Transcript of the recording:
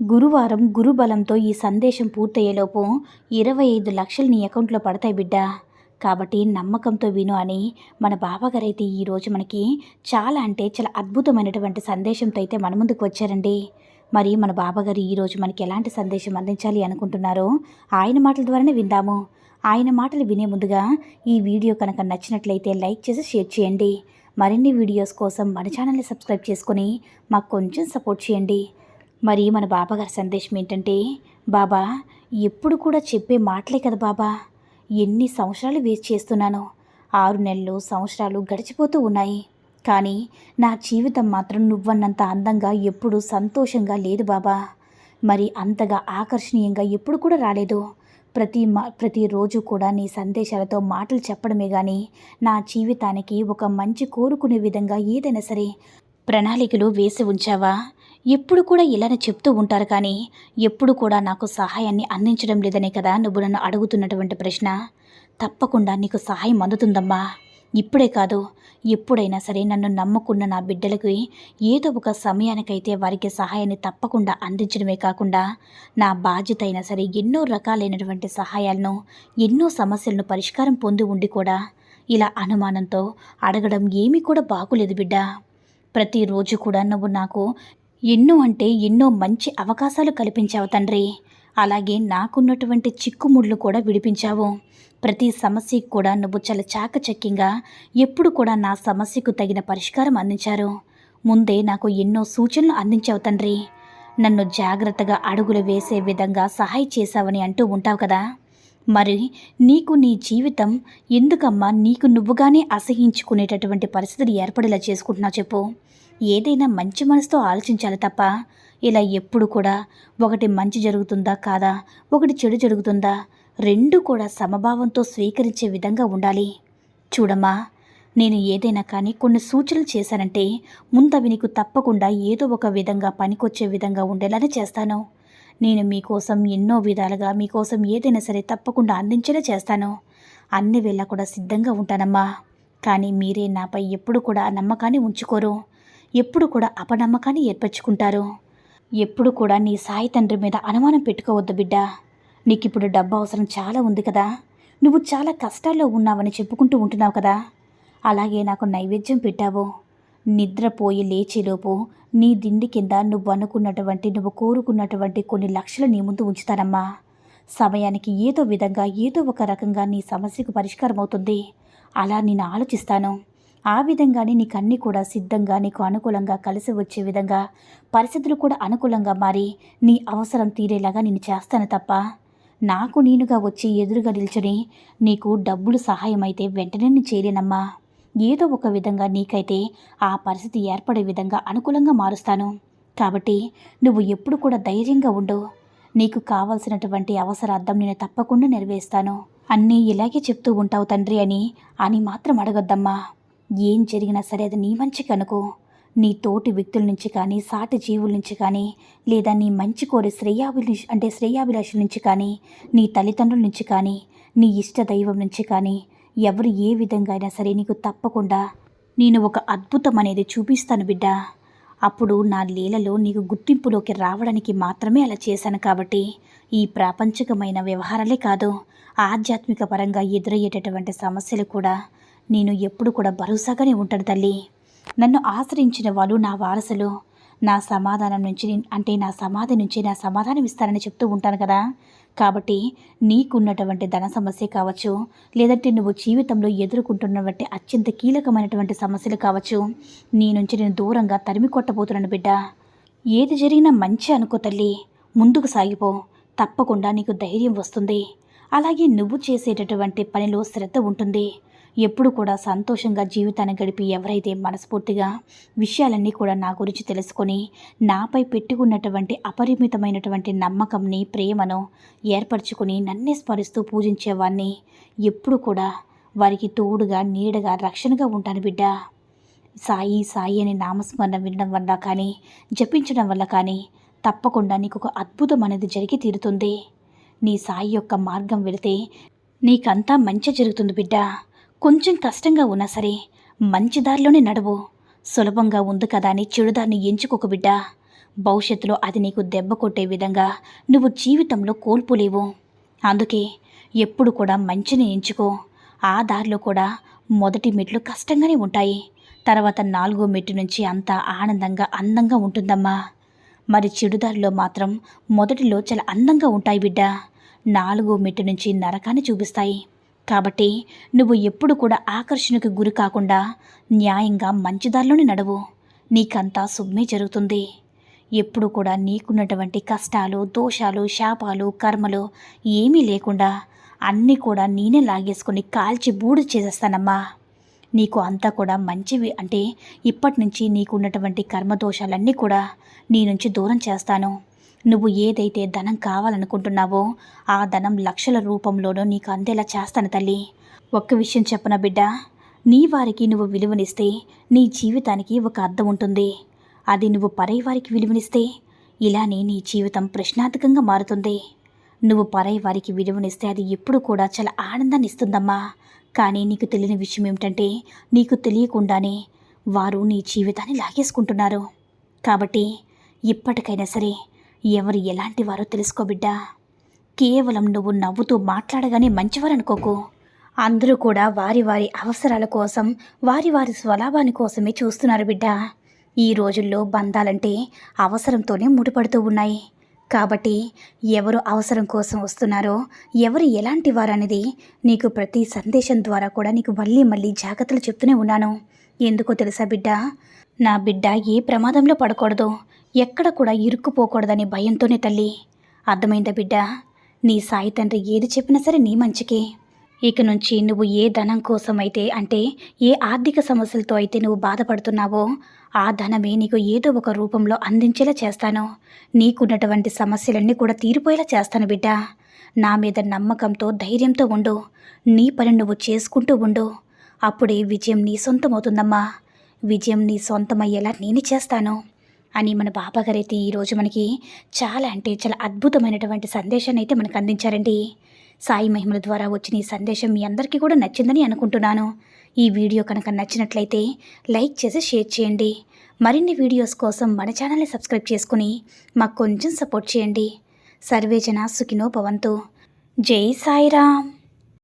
గురువారం గురుబలంతో ఈ సందేశం పూర్తయ్యేలోపు ఇరవై ఐదు లక్షలు నీ అకౌంట్లో పడతాయి బిడ్డా. కాబట్టి నమ్మకంతో విను అని మన బాబాగారైతే ఈరోజు మనకి చాలా అంటే చాలా అద్భుతమైనటువంటి సందేశంతో అయితే మన ముందుకు వచ్చారండి. మరి మన బాబాగారు ఈరోజు మనకి ఎలాంటి సందేశం అందించాలి అనుకుంటున్నారో ఆయన మాటల ద్వారానే విందాము. ఆయన మాటలు వినే ముందుగా ఈ వీడియో కనుక నచ్చినట్లయితే లైక్ చేసి షేర్ చేయండి. మరిన్ని వీడియోస్ కోసం మన ఛానల్ని సబ్స్క్రైబ్ చేసుకొని మాకు కొంచెం సపోర్ట్ చేయండి. మరి మన బాబాగారి సందేశం ఏంటంటే బాబా ఎప్పుడు కూడా చెప్పే మాటలే కదా బాబా. ఎన్ని సంవత్సరాలు వేస్ట్ చేస్తున్నాను. ఆరు నెలలు సంవత్సరాలు గడిచిపోతూ ఉన్నాయి. కానీ నా జీవితం మాత్రం నువ్వన్నంత అందంగా ఎప్పుడు సంతోషంగా లేదు బాబా. మరి అంతగా ఆకర్షణీయంగా ఎప్పుడు కూడా రాలేదు. ప్రతి మా ప్రతిరోజు కూడా నీ సందేశాలతో మాటలు చెప్పడమే కానీ నా జీవితానికి ఒక మంచి కోరుకునే విధంగా ఏదైనా సరే ప్రణాళికలు వేసి ఉంచావా? ఎప్పుడు కూడా ఇలానే చెప్తూ ఉంటారు కానీ ఎప్పుడు కూడా నాకు సహాయాన్ని అందించడం లేదనే కదా నువ్వు నన్ను అడుగుతున్నటువంటి ప్రశ్న? తప్పకుండా నీకు సహాయం అందుతుందమ్మా. ఇప్పుడే కాదు ఎప్పుడైనా సరే నన్ను నమ్ముకున్న నా బిడ్డలకి ఏదో ఒక సమయానికైతే వారికి సహాయాన్ని తప్పకుండా అందించడమే కాకుండా నా బాధ్యత అయినా సరే ఎన్నో రకాలైనటువంటి సహాయాలను ఎన్నో సమస్యలను పరిష్కారం పొంది ఉండి కూడా ఇలా అనుమానంతో అడగడం ఏమీ కూడా బాగులేదు బిడ్డ. ప్రతిరోజు కూడా నువ్వు నాకు ఎన్నో అంటే ఎన్నో మంచి అవకాశాలు కల్పించావు తండ్రి. అలాగే నాకున్నటువంటి చిక్కుముళ్ళు కూడా విడిపించావు. ప్రతి సమస్యకు కూడా నువ్వు చాలా చాకచక్యంగా ఎప్పుడు కూడా నా సమస్యకు తగిన పరిష్కారం అందించారు. ముందే నాకు ఎన్నో సూచనలు అందించావు తండ్రి. నన్ను జాగ్రత్తగా అడుగులు వేసే విధంగా సహాయ చేశావని అంటూ ఉంటావు కదా. మరి నీకు నీ జీవితం ఎందుకమ్మా నీకు నువ్వుగానే అసహించుకునేటటువంటి పరిస్థితులు ఏర్పడేలా చేసుకుంటున్నావు చెప్పు. ఏదైనా మంచి మనసుతో ఆలోచించాలి తప్ప ఇలా ఎప్పుడు కూడా ఒకటి మంచి జరుగుతుందా కాదా ఒకటి చెడు జరుగుతుందా రెండు కూడా సమభావంతో స్వీకరించే విధంగా ఉండాలి. చూడమ్మా నేను ఏదైనా కానీ కొన్ని సూచనలు చేశానంటే ముందవి నీకు తప్పకుండా ఏదో ఒక విధంగా పనికొచ్చే విధంగా ఉండేలానే చేస్తాను. నేను మీకోసం ఎన్నో విధాలుగా మీకోసం ఏదైనా సరే తప్పకుండా అందించేలా చేస్తాను. అన్ని వేళ కూడా సిద్ధంగా ఉంటానమ్మా. కానీ మీరే నాపై ఎప్పుడు కూడా నమ్మకాన్ని ఉంచుకోరు. ఎప్పుడు కూడా అపనమ్మకాన్ని ఏర్పరచుకుంటారు. ఎప్పుడు కూడా నీ సాయి తండ్రి మీద అనుమానం పెట్టుకోవద్దు బిడ్డ. నీకు ఇప్పుడు డబ్బు అవసరం చాలా ఉంది కదా. నువ్వు చాలా కష్టాల్లో ఉన్నావని చెప్పుకుంటూ ఉంటున్నావు కదా. అలాగే నాకు నైవేద్యం పెట్టావు. నిద్రపోయి లేచేలోపు నీ దిండి కింద నువ్వు అనుకున్నటువంటి నువ్వు కోరుకున్నటువంటి కొన్ని లక్షలు నీ ముందు ఉంచుతానమ్మా. సమయానికి ఏదో విధంగా ఏదో ఒక రకంగా నీ సమస్యకు పరిష్కారం అవుతుంది అలా నేను ఆలోచిస్తాను. ఆ విధంగానే నీకు అన్నీ కూడా సిద్ధంగా నీకు అనుకూలంగా కలిసి వచ్చే విధంగా పరిస్థితులు కూడా అనుకూలంగా మారి నీ అవసరం తీరేలాగా నేను చేస్తాను తప్ప నాకు నేనుగా వచ్చి ఎదురుగా నిల్చుని నీకు డబ్బులు సహాయం అయితే వెంటనే నేను చేయలేనమ్మా. ఏదో ఒక విధంగా నీకైతే ఆ పరిస్థితి ఏర్పడే విధంగా అనుకూలంగా మారుస్తాను. కాబట్టి నువ్వు ఎప్పుడు కూడా ధైర్యంగా ఉండు. నీకు కావలసినటువంటి అవసరార్థం నేను తప్పకుండా నెరవేరుస్తాను. అన్నీ ఇలాగే చెప్తూ ఉంటావు తండ్రి అని అని మాత్రం అడగొద్దమ్మా. ఏం జరిగినా సరే అది నీ మంచికి అనుకో నీ తోటి వ్యక్తుల నుంచి కానీ సాటి జీవుల నుంచి కానీ లేదా నీ మంచి కోరి శ్రేయాభిలు అంటే శ్రేయాభిలాషుల నుంచి కానీ నీ తల్లిదండ్రుల నుంచి కానీ నీ ఇష్ట దైవం నుంచి కానీ ఎవరు ఏ విధంగా అయినా సరే నీకు తప్పకుండా నేను ఒక అద్భుతం అనేది చూపిస్తాను బిడ్డ. అప్పుడు నా లీలలో నీకు గుర్తింపులోకి రావడానికి మాత్రమే అలా చేశాను కాబట్టి ఈ ప్రాపంచికమైన వ్యవహారాలే కాదు ఆధ్యాత్మిక పరంగా ఎదురయ్యేటటువంటి సమస్యలు కూడా నేను ఎప్పుడు కూడా భరోసాగానే ఉంటాను తల్లి. నన్ను ఆశ్రయించిన వాళ్ళు నా వారసులు. నా సమాధానం నుంచి అంటే నా సమాధి నుంచి నా సమాధానం ఇస్తానని చెప్తూ ఉంటాను కదా. కాబట్టి నీకున్నటువంటి ధన సమస్య కావచ్చు లేదంటే నువ్వు జీవితంలో ఎదుర్కొంటున్నటువంటి అత్యంత కీలకమైనటువంటి సమస్యలు కావచ్చు నీ నుంచి నేను దూరంగా తరిమి కొట్టబోతున్నాను బిడ్డ. ఏది జరిగినా మంచి అనుకో తల్లి. ముందుకు సాగిపో. తప్పకుండా నీకు ధైర్యం వస్తుంది. అలాగే నువ్వు చేసేటటువంటి పనిలో శ్రద్ధ ఉంటుంది. ఎప్పుడు కూడా సంతోషంగా జీవితాన్ని గడిపి ఎవరైతే మనస్ఫూర్తిగా విషయాలన్నీ కూడా నా గురించి తెలుసుకొని నాపై పెట్టుకున్నటువంటి అపరిమితమైనటువంటి నమ్మకంని ప్రేమను ఏర్పరచుకుని నన్నే స్మరిస్తూ పూజించేవాడిని ఎప్పుడు కూడా వారికి తోడుగా నీడగా రక్షణగా ఉంటాను బిడ్డ. సాయి సాయి అని నామస్మరణ వినడం వల్ల కానీ జపించడం వల్ల కానీ తప్పకుండా నీకు ఒక అద్భుతం అనేది జరిగి తీరుతుంది. నీ సాయి యొక్క మార్గం వెళితే నీకంతా మంచి జరుగుతుంది బిడ్డ. కొంచెం కష్టంగా ఉన్నా సరే మంచి దారిలోనే నడువు. సులభంగా ఉంది కదా అని చెడుదారిని ఎంచుకోక బిడ్డ. భవిష్యత్తులో అది నీకు దెబ్బ కొట్టే విధంగా నువ్వు జీవితంలో కోల్పోలేవు. అందుకే ఎప్పుడు కూడా మంచిని ఎంచుకో. ఆ దారిలో కూడా మొదటి మెట్లు కష్టంగానే ఉంటాయి. తర్వాత నాలుగో మెట్టు నుంచి అంతా ఆనందంగా అందంగా ఉంటుందమ్మా. మరి చెడుదారిలో మాత్రం మొదటిలో చాలా అందంగా ఉంటాయి బిడ్డ. నాలుగో మెట్టు నుంచి నరకాన్ని చూపిస్తాయి. కాబట్టి నువ్వు ఎప్పుడు కూడా ఆకర్షణకు గురి కాకుండా న్యాయంగా మంచిదారిలోనే నడవు. నీకంతా శుభమే జరుగుతుంది. ఎప్పుడు కూడా నీకున్నటువంటి కష్టాలు దోషాలు శాపాలు కర్మలు ఏమీ లేకుండా అన్నీ కూడా నేనే లాగేసుకొని కాల్చి బూడు చేసేస్తానమ్మా. నీకు అంతా కూడా మంచివి అంటే ఇప్పటి నుంచి నీకున్నటువంటి కర్మదోషాలన్నీ కూడా నీ నుంచి దూరం చేస్తాను. నువ్వు ఏదైతే ధనం కావాలనుకుంటున్నావో ఆ ధనం లక్షల రూపంలోనూ నీకు అందేలా చేస్తాను తల్లి. ఒక్క విషయం చెప్పన బిడ్డ? నీ వారికి నువ్వు విలువనిస్తే నీ జీవితానికి ఒక అర్థం ఉంటుంది. అది నువ్వు పరై వారికి విలువనిస్తే ఇలానే నీ జీవితం ప్రశ్నార్థకంగా మారుతుంది. నువ్వు పరై వారికి విలువనిస్తే అది ఎప్పుడు కూడా చాలా ఆనందాన్ని ఇస్తుందమ్మా. కానీ నీకు తెలియని విషయం ఏమిటంటే నీకు తెలియకుండానే వారు నీ జీవితాన్ని లాగేసుకుంటున్నారు. కాబట్టి ఇప్పటికైనా సరే ఎవరు ఎలాంటి వారో తెలుసుకో బిడ్డా. కేవలం నువ్వు నవ్వుతూ మాట్లాడగానే మంచివారనుకోకు. అందరూ కూడా వారి వారి అవసరాల కోసం వారి వారి స్వలాభాని కోసమే చూస్తున్నారు బిడ్డ. ఈ రోజుల్లో బంధాలంటే అవసరంతోనే ముడిపడుతూ ఉన్నాయి. కాబట్టి ఎవరు అవసరం కోసం వస్తున్నారో ఎవరు ఎలాంటి వారనేది నీకు ప్రతి సందేశం ద్వారా కూడా నీకు మళ్ళీ మళ్ళీ జాగ్రత్తలు చెప్తూనే ఉన్నాను. ఎందుకో తెలుసా బిడ్డ? నా బిడ్డ ఏ ప్రమాదంలో పడకూడదు. ఎక్కడ కూడా ఇరుక్కుపోకూడదనే భయంతోనే తల్లి. అర్థమైందా బిడ్డ? నీ సాయి తండ్రి ఏది చెప్పినా సరే నీ మంచికే. ఇక నుంచి నువ్వు ఏ ధనం కోసం అయితే అంటే ఏ ఆర్థిక సమస్యలతో అయితే నువ్వు బాధపడుతున్నావో ఆ ధనమే నీకు ఏదో ఒక రూపంలో అందించేలా చేస్తాను. నీకున్నటువంటి సమస్యలన్నీ కూడా తీరిపోయేలా చేస్తాను బిడ్డ. నా మీద నమ్మకంతో ధైర్యంతో ఉండు. నీ పని నువ్వు చేసుకుంటూ ఉండు. అప్పుడే విజయం నీ సొంతమవుతుందమ్మా. విజయం నీ సొంతమయ్యేలా నేను చేస్తాను అని మన బాబాగారైతే ఈరోజు మనకి చాలా అంటే చాలా అద్భుతమైనటువంటి సందేశాన్ని అయితే మనకు అందించారండి. సాయి మహిమల ద్వారా వచ్చిన ఈ సందేశం మీ అందరికీ కూడా నచ్చిందని అనుకుంటున్నాను. ఈ వీడియో కనుక నచ్చినట్లయితే లైక్ చేసి షేర్ చేయండి. మరిన్ని వీడియోస్ కోసం మన ఛానల్ని సబ్స్క్రైబ్ చేసుకుని మాకు కొంచెం సపోర్ట్ చేయండి. సర్వేజన సుఖినో భవంతు. జై సాయిరామ్.